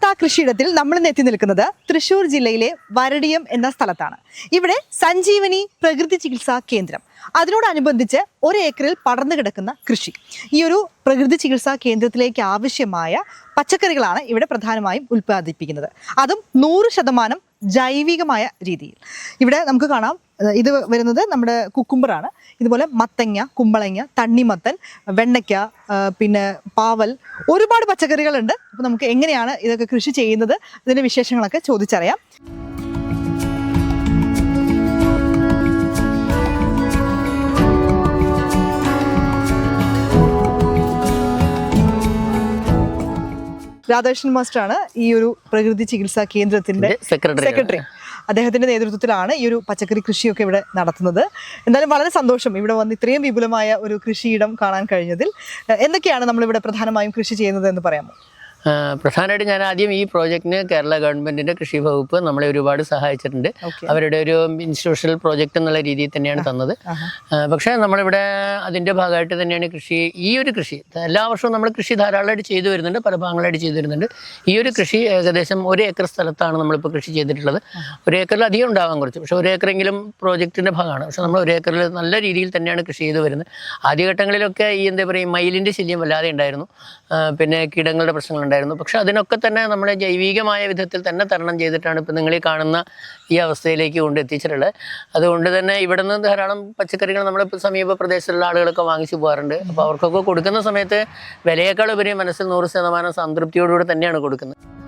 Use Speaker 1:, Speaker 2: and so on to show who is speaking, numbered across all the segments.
Speaker 1: കൃഷിയിടത്തിൽ നമ്മൾ എത്തി നിൽക്കുന്നത് തൃശൂർ ജില്ലയിലെ വരടിയം എന്ന സ്ഥലത്താണ്. ഇവിടെ സഞ്ജീവനി പ്രകൃതി ചികിത്സാ കേന്ദ്രം. അതിനോടനുബന്ധിച്ച് ഒരു ഏക്കറിൽ പടർന്നു കിടക്കുന്ന കൃഷി. ഈ ഒരു പ്രകൃതി ചികിത്സാ കേന്ദ്രത്തിലേക്ക് ആവശ്യമായ പച്ചക്കറികളാണ് ഇവിടെ പ്രധാനമായും ഉൽപ്പാദിപ്പിക്കുന്നത്. അതും നൂറ് ശതമാനം ജൈവികമായ രീതിയിൽ. ഇവിടെ നമുക്ക് കാണാം ഇത് വരുന്നത് നമ്മുടെ കുക്കുംബറാണ്. ഇതുപോലെ മത്തങ്ങ കുമ്പളങ്ങ തണ്ണിമത്തൻ വെണ്ണയ്ക്ക പിന്നെ പാവൽ ഒരുപാട് പച്ചക്കറികളുണ്ട്. അപ്പോൾ നമുക്ക് എങ്ങനെയാണ് ഇതൊക്കെ കൃഷി ചെയ്യുന്നത്? ഇതിന്റെ വിശേഷങ്ങളൊക്കെ ചോദിച്ചറിയാം. രാധാകൃഷ്ണൻ മാസ്റ്ററാണ് ഈ ഒരു പ്രകൃതി ചികിത്സാ കേന്ദ്രത്തിന്റെ
Speaker 2: സെക്രട്ടറി
Speaker 1: സെക്രട്ടറി അദ്ദേഹത്തിന്റെ നേതൃത്വത്തിലാണ് ഈ ഒരു പച്ചക്കറി കൃഷിയൊക്കെ ഇവിടെ നടത്തുന്നത്. എന്തായാലും വളരെ സന്തോഷം ഇവിടെ വന്ന് ഇത്രയും വിപുലമായ ഒരു കൃഷിയിടം കാണാൻ കഴിഞ്ഞതിൽ. എന്തൊക്കെയാണ് നമ്മളിവിടെ പ്രധാനമായും കൃഷി ചെയ്യുന്നത് എന്ന് പറയാമോ?
Speaker 2: പ്രധാനമായിട്ട് ഞാൻ ആദ്യം ഈ പ്രോജക്റ്റിന് കേരള ഗവൺമെന്റിന്റെ കൃഷി വകുപ്പ് നമ്മളെ ഒരുപാട് സഹായിച്ചിട്ടുണ്ട്. അവരുടെ ഒരു ഇൻസ്റ്റിറ്റ്യൂഷണൽ പ്രോജക്റ്റ് എന്നുള്ള രീതിയിൽ തന്നെയാണ് തന്നത്. പക്ഷേ നമ്മളിവിടെ അതിന്റെ ഭാഗമായിട്ട് തന്നെയാണ് കൃഷി ഈ ഒരു കൃഷി എല്ലാ വർഷവും നമ്മൾ കൃഷി ധാരാളമായിട്ട് ചെയ്തു വരുന്നുണ്ട് പല ഭാഗങ്ങളായിട്ട് ചെയ്തു വരുന്നുണ്ട്. ഈ ഒരു കൃഷി ഏകദേശം ഒരു ഏക്കർ സ്ഥലത്താണ് നമ്മളിപ്പോൾ കൃഷി ചെയ്തിട്ടുള്ളത്. ഒരു ഏക്കറിൽ അധികം ഉണ്ടാവാൻ കുറച്ച് പക്ഷേ ഒരു ഏക്കറെങ്കിലും പ്രോജക്റ്റിന്റെ ഭാഗമാണ്. പക്ഷേ നമ്മൾ ഒരു ഏക്കറിൽ നല്ല രീതിയിൽ തന്നെയാണ് കൃഷി ചെയ്തു വരുന്നത്. ആദ്യഘട്ടങ്ങളിലൊക്കെ ഈ എന്താ പറയുക മയിലിന്റെ ശല്യം വല്ലാതെ ഉണ്ടായിരുന്നു. പിന്നെ കീടങ്ങളുടെ പ്രശ്നങ്ങളുണ്ടായിരുന്നു പക്ഷെ അതിനൊക്കെ തന്നെ നമ്മളെ ജൈവികമായ വിധത്തിൽ തന്നെ തരണം ചെയ്തിട്ടാണ് ഇപ്പം നിങ്ങൾ ഈ കാണുന്ന ഈ അവസ്ഥയിലേക്ക് കൊണ്ടെത്തിച്ചിട്ടുള്ളത്. അതുകൊണ്ട് തന്നെ ഇവിടെ നിന്ന് ധാരാളം പച്ചക്കറികൾ നമ്മുടെ സമീപ പ്രദേശത്തുള്ള ആളുകളൊക്കെ വാങ്ങിച്ചു പോകാറുണ്ട്. അപ്പോൾ അവർക്കൊക്കെ കൊടുക്കുന്ന സമയത്ത് വിലയേക്കാൾ ഉപരി മനസ്സിൽ നൂറ് ശതമാനം സംതൃപ്തിയോടുകൂടി തന്നെയാണ് കൊടുക്കുന്നത്.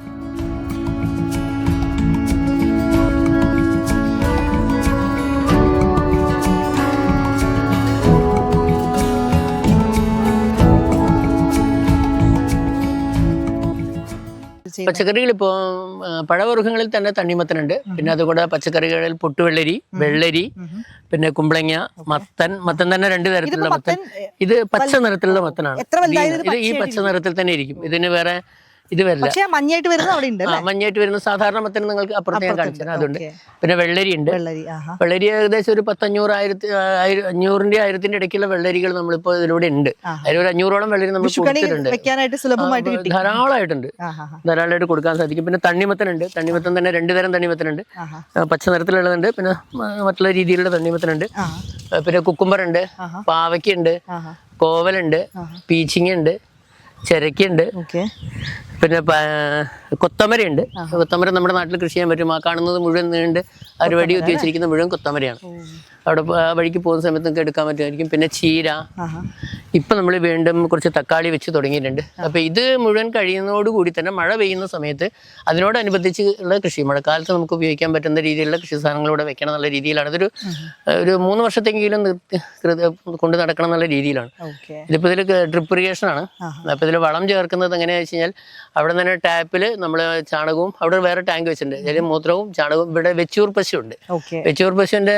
Speaker 2: പച്ചക്കറികൾ ഇപ്പോൾ പഴവർഗങ്ങളിൽ തന്നെ തണ്ണിമത്തനുണ്ട്. പിന്നെ അതുകൂടെ പച്ചക്കറികളിൽ പൊട്ടുവെള്ളരി വെള്ളരി പിന്നെ കുമ്പളങ്ങ മത്തൻ. മത്തൻ തന്നെ രണ്ട് തരത്തിലുള്ള മത്തൻ. ഇത് പച്ച നിറത്തിലുള്ള മത്തനാണ്.
Speaker 1: ഇത്
Speaker 2: ഇത് ഈ പച്ച നിറത്തിൽ തന്നെ ഇരിക്കും. ഇതിന് വേറെ ഇത് വരില്ല.
Speaker 1: പക്ഷേ മഞ്ഞയായിട്ട് വരുന്നത് അവിടെ ഉണ്ട്
Speaker 2: ആ, മഞ്ഞയായിട്ട് വരുന്ന സാധാരണ മത്തന് നിങ്ങൾക്ക് അപ്പുറത്ത് ഞാൻ കാണിച്ചു തരാം അതുണ്ട്. പിന്നെ വെള്ളരി ഉണ്ട്
Speaker 1: വെള്ളരി ആഹാ.
Speaker 2: വെള്ളരി ഏകദേശം ഒരു പത്തഞ്ഞൂറ് ആയിരത്തി ആയിര- അഞ്ഞൂറിന്റെ ആയിരത്തിന്റെ ഇടയ്ക്കുള്ള വെള്ളരികൾ നമ്മളിപ്പോ ഇതിലൂടെ ഉണ്ട്. അതിൽ ഒരു അഞ്ഞൂറോളം വെള്ളരി നമ്മൾ
Speaker 1: വിഷുക്കണി
Speaker 2: കൊടുത്തിട്ടുണ്ട്.
Speaker 1: വെക്കാനായിട്ട് സുലഭമായിട്ട് കിട്ടി.
Speaker 2: ധാരാളമായിട്ടുണ്ട്.
Speaker 1: ആഹാ
Speaker 2: ധാരാളമായിട്ട് കൊടുക്കാൻ സാധിക്കും. പിന്നെ തണ്ണിമത്തനുണ്ട്. തണ്ണിമത്തൻ തന്നെ രണ്ട് തരം തണ്ണിമത്തനുണ്ട്.
Speaker 1: ആഹാ.
Speaker 2: ആ, പച്ച നിറത്തിലുള്ളതുണ്ട്. പിന്നെ മ- മറ്റുള്ള രീതിയിലുള്ള തണ്ണിമത്തനുണ്ട്. ആ, പിന്നെ കുക്കുംബറുണ്ട്.
Speaker 1: ആഹാ.
Speaker 2: പാവയ്ക്കുണ്ട്.
Speaker 1: ആഹാ.
Speaker 2: കോവലുണ്ട്. പീച്ചിങ്ങുണ്ട് ചിരക്കുണ്ട്
Speaker 1: ഓക്കെ.
Speaker 2: പിന്നെ കൊത്തമരയുണ്ട്. കൊത്തമര നമ്മുടെ നാട്ടിൽ കൃഷി ചെയ്യാൻ പറ്റും. ആ കാണുന്നത് മുഴുവൻ നീണ്ട് ആ ഒരു വഴി വെച്ചിരിക്കുന്ന മുഴുവൻ കൊത്തമരയാണ്. അവിടെ ആ വഴിക്ക് പോകുന്ന സമയത്ത് നമുക്ക് എടുക്കാൻ പറ്റുമായിരിക്കും. പിന്നെ ചീര. ഇപ്പം നമ്മൾ വീണ്ടും കുറച്ച് തക്കാളി വെച്ച് തുടങ്ങിയിട്ടുണ്ട്. അപ്പോൾ ഇത് മുഴുവൻ കഴിയുന്നതോടുകൂടി തന്നെ മഴ പെയ്യുന്ന സമയത്ത് അതിനോടനുബന്ധിച്ച് ഉള്ള കൃഷി. മഴക്കാലത്ത് നമുക്ക് ഉപയോഗിക്കാൻ പറ്റുന്ന രീതിയിലുള്ള കൃഷി സാധനങ്ങൾ ഇവിടെ വെക്കണം എന്നുള്ള രീതിയിലാണ്. ഇതൊരു ഒരു മൂന്ന് വർഷത്തെങ്കിലും നിർത്തി കൊണ്ട് നടക്കണം എന്നുള്ള രീതിയിലാണ്. ഇതിപ്പോൾ ഇതിൽ ഡ്രിപ്പ് ഇറിഗേഷൻ ആണ് അപ്പോൾ ഇതിൽ വളം ചേർക്കുന്നത് എങ്ങനെയാണെന്ന് വെച്ച് കഴിഞ്ഞാൽ അവിടെ തന്നെ ടാപ്പിൽ നമ്മൾ ചാണകവും അവിടെ വേറെ ടാങ്ക് വെച്ചിട്ടുണ്ട്. അതിൽ മൂത്രവും ചാണകവും. ഇവിടെ വെച്ചൂർ പശു ഉണ്ട്
Speaker 1: ഓക്കെ.
Speaker 2: വെച്ചൂർ പശുവിന്റെ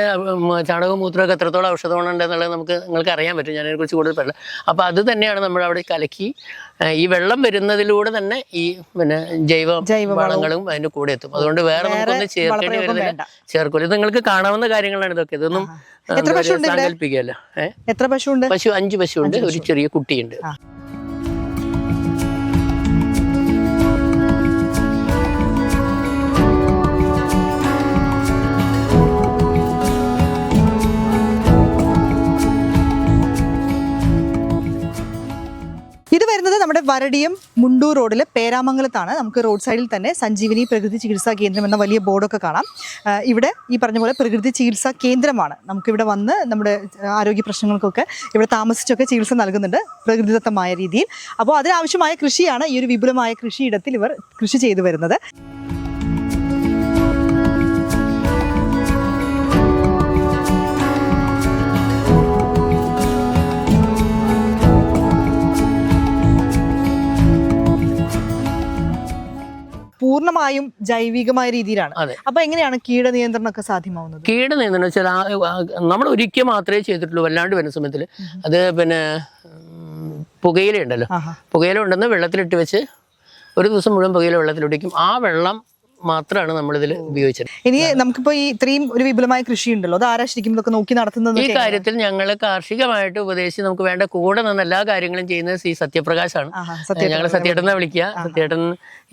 Speaker 2: ചാണകവും മൂത്രമൊക്കെ എത്രത്തോളം ഔഷധമാണ് എന്നുള്ളത് നമുക്ക് നിങ്ങൾക്ക് അറിയാൻ പറ്റും ഞാൻ അതിനെക്കുറിച്ച് കൂടുതൽ പറയില്ല അപ്പോൾ അത് തന്നെയാണ് നമ്മൾ അവിടെ കലക്കി ഈ വെള്ളം വരുന്നതിലൂടെ തന്നെ ഈ പിന്നെ ജൈവ
Speaker 1: ജൈവ
Speaker 2: വളങ്ങളും അതിന് കൂടെ എത്തും. അതുകൊണ്ട് വേറെ നമുക്കൊന്നും ചേർക്കേണ്ടി വരുന്നില്ല ചേർക്കൂല. ഇത് നിങ്ങൾക്ക് കാണാവുന്ന കാര്യങ്ങളാണ് ഇതൊക്കെ. ഇതൊന്നും
Speaker 1: എത്ര
Speaker 2: പശു ഉണ്ട്
Speaker 1: എത്ര പശുവുണ്ട്?
Speaker 2: പശു ഉണ്ട് ഒരു ചെറിയ കുട്ടിയുണ്ട്.
Speaker 1: നമ്മുടെ വരടിയം മുണ്ടൂർ റോഡിൽ പേരാമംഗലത്താണ്. നമുക്ക് റോഡ് സൈഡിൽ തന്നെ സഞ്ജീവനി പ്രകൃതി ചികിത്സാ കേന്ദ്രം എന്ന വലിയ ബോർഡൊക്കെ കാണാം. ഇവിടെ ഈ പറഞ്ഞ പോലെ പ്രകൃതി ചികിത്സാ കേന്ദ്രമാണ്. നമുക്കിവിടെ വന്ന് നമ്മുടെ ആരോഗ്യ പ്രശ്നങ്ങൾക്കൊക്കെ ഇവിടെ താമസിച്ചൊക്കെ ചികിത്സ നൽകുന്നുണ്ട് പ്രകൃതിദത്തമായ രീതിയിൽ. അപ്പോൾ അതിനാവശ്യമായ കൃഷിയാണ് ഈ ഒരു വിപുലമായ കൃഷിയിടത്തിൽ ഇവർ കൃഷി ചെയ്തു വരുന്നത്. പൂർണമായും ജൈവികമായ രീതിയിലാണ്. അപ്പൊ എങ്ങനെയാണ് കീടനിയന്ത്രണം ഒക്കെ സാധ്യമാവുന്നത്?
Speaker 2: കീട നിയന്ത്രണം വെച്ചാൽ നമ്മൾ ഒരിക്കൽ മാത്രമേ ചെയ്തിട്ടുള്ളൂ. വല്ലാണ്ട് വരുന്ന സമയത്തിൽ അത് പിന്നെ പുകയില ഉണ്ടല്ലോ. പുകയില ഉണ്ടെന്ന് വെള്ളത്തിലിട്ട് വെച്ച് ഒരു ദിവസം മുഴുവൻ പുകയില വെള്ളത്തിലൊടിക്കും ആ വെള്ളം മാത്രമാണ് നമ്മൾ നമ്മളിതിൽ ഉപയോഗിച്ചത്.
Speaker 1: ഇനി നമുക്കിപ്പോ ഈ ഇത്രയും ഒരു വിപുലമായ കൃഷി ഉണ്ടല്ലോ അത് ആരാ ശരിക്കും ഇതൊക്കെ നോക്കി നടത്തുന്നത്
Speaker 2: ഈ കാര്യത്തിൽ ഞങ്ങൾ കാർഷികമായിട്ട് ഉപദേശിച്ച് നമുക്ക് വേണ്ട കൂടെ നിന്ന് എല്ലാ കാര്യങ്ങളും ചെയ്യുന്നത് ശ്രീ സത്യപ്രകാശാണ്. ഞങ്ങൾ സത്യേട്ടനെ വിളിക്കുക. സത്യേട്ടൻ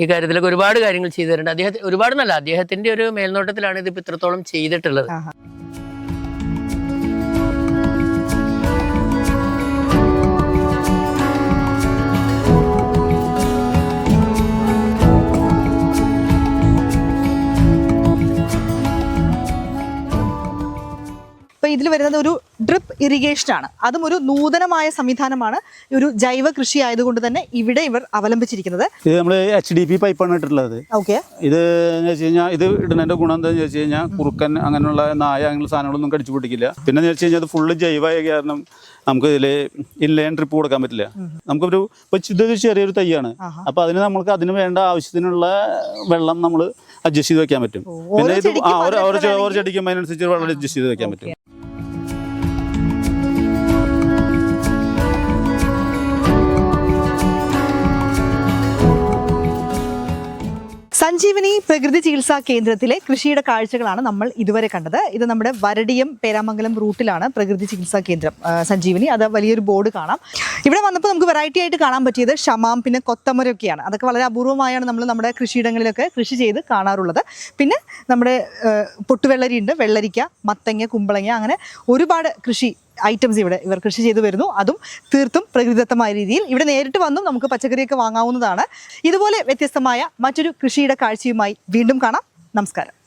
Speaker 2: ഈ കാര്യത്തിലൊക്കെ ഒരുപാട് കാര്യങ്ങൾ ചെയ്തു തരുന്നുണ്ട്. അദ്ദേഹത്തെ ഒരുപാട് നല്ല അദ്ദേഹത്തിന്റെ ഒരു മേൽനോട്ടത്തിലാണ് ഇത് ഇത്രത്തോളം ചെയ്തിട്ടുള്ളത്.
Speaker 1: ഇതിൽ വരുന്നത് ഒരു ഡ്രിപ്പ് ഇറിഗേഷൻ ആണ്. അതും ഒരു നൂതനമായ സംവിധാനമാണ് ഒരു ജൈവ കൃഷി ആയതുകൊണ്ട് തന്നെ ഇവിടെ ഇവർ അവലംബിച്ചിരിക്കുന്നത്.
Speaker 3: ഇത് നമ്മൾ എച്ച് ഡി പി പൈപ്പാണ് ഇട്ടിട്ടുള്ളത്.
Speaker 1: ഓക്കെ
Speaker 3: ഇത് എന്ന് വെച്ച് കഴിഞ്ഞാൽ ഇത് ഇടുന്നതിന്റെ ഗുണം എന്താണെന്ന് വെച്ച് കഴിഞ്ഞാൽ കുറുക്കൻ അങ്ങനെയുള്ള നായ അങ്ങനെയുള്ള സാധനങ്ങളൊന്നും കടിച്ചു പിടിക്കില്ല. പിന്നെ എന്ന് വെച്ച് കഴിഞ്ഞാൽ അത് ഫുള്ള് ജൈവമായ കാരണം നമുക്ക് ഇതിൽ ഇൻലൈൻ ട്രിപ്പ് കൊടുക്കാൻ പറ്റില്ല. നമുക്കൊരു ഇപ്പൊ ഇതൊരു ചെറിയൊരു തൈയാണ്. അപ്പൊ അതിന് നമുക്ക് അതിന് വേണ്ട ആവശ്യത്തിനുള്ള വെള്ളം നമ്മൾ അഡ്ജസ്റ്റ് ചെയ്ത് വെക്കാൻ പറ്റും. പിന്നെ ഇത് ആ ഓരോ ചെടിക്കും അതിനനുസരിച്ച് വെള്ളം അഡ്ജസ്റ്റ് ചെയ്ത് വെക്കാൻ പറ്റും.
Speaker 1: പ്രകൃതി ചികിത്സാ കേന്ദ്രത്തിലെ കൃഷിയുടെ കാഴ്ചകളാണ് നമ്മൾ ഇതുവരെ കണ്ടത്. ഇത് നമ്മുടെ വരടിയം പേരാമംഗലം റൂട്ടിലാണ് പ്രകൃതി ചികിത്സാ കേന്ദ്രം. സഞ്ജീവനി അത് വലിയൊരു ബോർഡ് കാണാം. ഇവിടെ വന്നപ്പോൾ നമുക്ക് വെറൈറ്റി ആയിട്ട് കാണാൻ പറ്റിയത് ഷമാം പിന്നെ കൊത്തമരൊക്കെയാണ് അതൊക്കെ വളരെ അപൂർവമായാണ് നമ്മൾ നമ്മുടെ കൃഷിയിടങ്ങളിലൊക്കെ കൃഷി ചെയ്ത് കാണാറുള്ളത്. പിന്നെ നമ്മുടെ പൊട്ടുവെള്ളരി ഉണ്ട് വെള്ളരിക്ക മത്തങ്ങ കുമ്പളങ്ങ അങ്ങനെ ഒരുപാട് കൃഷി ഐറ്റംസ് ഇവിടെ ഇവർ കൃഷി ചെയ്തു വരുന്നു. അതും തീർത്തും പ്രകൃതിദത്തമായ രീതിയിൽ. ഇവിടെ നേരിട്ട് വന്നും നമുക്ക് പച്ചക്കറിയൊക്കെ വാങ്ങാവുന്നതാണ്. ഇതുപോലെ വ്യത്യസ്തമായ മറ്റൊരു കൃഷിയുടെ കാഴ്ചയുമായി വീണ്ടും കാണാം. നമസ്കാരം.